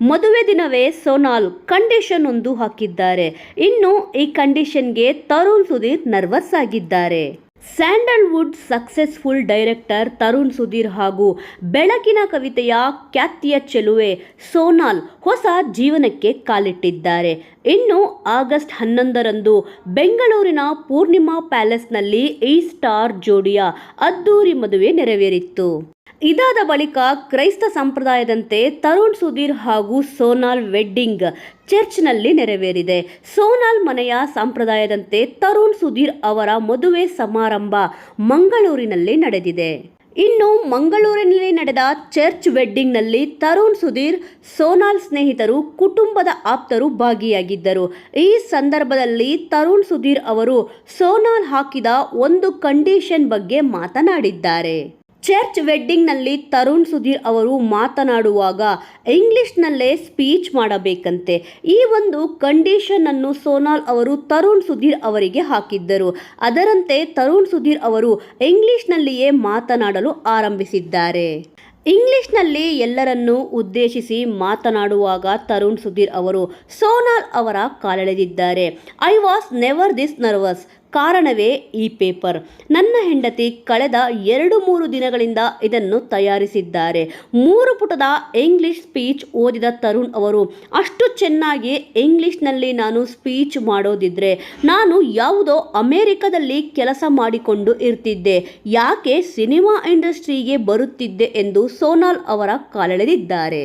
ಮದುವೆ ದಿನವೇ ಸೋನಾಲ್ ಕಂಡೀಷನ್ ಒಂದು ಹಾಕಿದ್ದಾರೆ. ಇನ್ನು ಈ ಕಂಡೀಷನ್ಗೆ ತರುಣ್ ಸುಧೀರ್ ನರ್ವಸ್ ಆಗಿದ್ದಾರೆ. ಸ್ಯಾಂಡಲ್ವುಡ್ ಸಕ್ಸಸ್ಫುಲ್ ಡೈರೆಕ್ಟರ್ ತರುಣ್ ಸುಧೀರ್ ಹಾಗೂ ಬೆಳಕಿನ ಕವಿತೆಯ ಖ್ಯಾತಿಯ ಚೆಲುವೆ ಸೋನಾಲ್ ಹೊಸ ಜೀವನಕ್ಕೆ ಕಾಲಿಟ್ಟಿದ್ದಾರೆ. ಇನ್ನು ಆಗಸ್ಟ್ ಹನ್ನೊಂದರಂದು ಬೆಂಗಳೂರಿನ ಪೂರ್ಣಿಮಾ ಪ್ಯಾಲೇಸ್ನಲ್ಲಿ ಈ ಸ್ಟಾರ್ ಜೋಡಿಯ ಅದ್ದೂರಿ ಮದುವೆ ನೆರವೇರಿತ್ತು. ಇದಾದ ಬಳಿಕ ಕ್ರೈಸ್ತ ಸಂಪ್ರದಾಯದಂತೆ ತರುಣ್ ಸುಧೀರ್ ಹಾಗೂ ಸೋನಾಲ್ ವೆಡ್ಡಿಂಗ್ ಚರ್ಚ್ನಲ್ಲಿ ನೆರವೇರಿದೆ. ಸೋನಾಲ್ ಮನೆಯ ಸಂಪ್ರದಾಯದಂತೆ ತರುಣ್ ಸುಧೀರ್ ಅವರ ಮದುವೆ ಸಮಾರಂಭ ಮಂಗಳೂರಿನಲ್ಲಿ ನಡೆದಿದೆ. ಇನ್ನು ಮಂಗಳೂರಿನಲ್ಲಿ ನಡೆದ ಚರ್ಚ್ ವೆಡ್ಡಿಂಗ್ನಲ್ಲಿ ತರುಣ್ ಸುಧೀರ್, ಸೋನಾಲ್ ಸ್ನೇಹಿತರು, ಕುಟುಂಬದ ಆಪ್ತರು ಭಾಗಿಯಾಗಿದ್ದರು. ಈ ಸಂದರ್ಭದಲ್ಲಿ ತರುಣ್ ಸುಧೀರ್ ಅವರು ಸೋನಾಲ್ ಹಾಕಿದ ಒಂದು ಕಂಡೀಷನ್ ಬಗ್ಗೆ ಮಾತನಾಡಿದ್ದಾರೆ. ಚರ್ಚ್ ವೆಡ್ಡಿಂಗ್ನಲ್ಲಿ ತರುಣ್ ಸುಧೀರ್ ಅವರು ಮಾತನಾಡುವಾಗ ಇಂಗ್ಲಿಷ್ನಲ್ಲೇ ಸ್ಪೀಚ್ ಮಾಡಬೇಕಂತೆ. ಈ ಒಂದು ಕಂಡೀಷನ್ ಅನ್ನು ಸೋನಾಲ್ ಅವರು ತರುಣ್ ಸುಧೀರ್ ಅವರಿಗೆ ಹಾಕಿದ್ದರು. ಅದರಂತೆ ತರುಣ್ ಸುಧೀರ್ ಅವರು ಇಂಗ್ಲಿಷ್ನಲ್ಲಿಯೇ ಮಾತನಾಡಲು ಆರಂಭಿಸಿದ್ದಾರೆ. ಇಂಗ್ಲಿಷ್ನಲ್ಲಿ ಎಲ್ಲರನ್ನೂ ಉದ್ದೇಶಿಸಿ ಮಾತನಾಡುವಾಗ ತರುಣ್ ಸುಧೀರ್ ಅವರು ಸೋನಾಲ್ ಅವರ ಕಾಲೆಳೆದಿದ್ದಾರೆ. I was never this nervous ಕಾರಣವೇ ಈ ಪೇಪರ್. ನನ್ನ ಹೆಂಡತಿ ಕಳೆದ ಎರಡು ಮೂರು ದಿನಗಳಿಂದ ಇದನ್ನು ತಯಾರಿಸಿದ್ದಾರೆ. ಮೂರು ಪುಟದ ಇಂಗ್ಲಿಷ್ ಸ್ಪೀಚ್ ಓದಿದ ತರುಣ್ ಅವರು, ಅಷ್ಟು ಚೆನ್ನಾಗಿ ಇಂಗ್ಲಿಷ್ನಲ್ಲಿ ನಾನು ಸ್ಪೀಚ್ ಮಾಡೋದಿದ್ರೆ ನಾನು ಯಾವುದೋ ಅಮೇರಿಕದಲ್ಲಿ ಕೆಲಸ ಮಾಡಿಕೊಂಡು ಇರ್ತಿದ್ದೆ. ಯಾಕೆ ಸಿನಿಮಾ ಇಂಡಸ್ಟ್ರಿಗೆ ಬರುತ್ತಿದ್ದೆ ಎಂದು ಸೋನಾಲ್ ಅವರ ಕಾಲೆಳೆದಿದ್ದಾರೆ.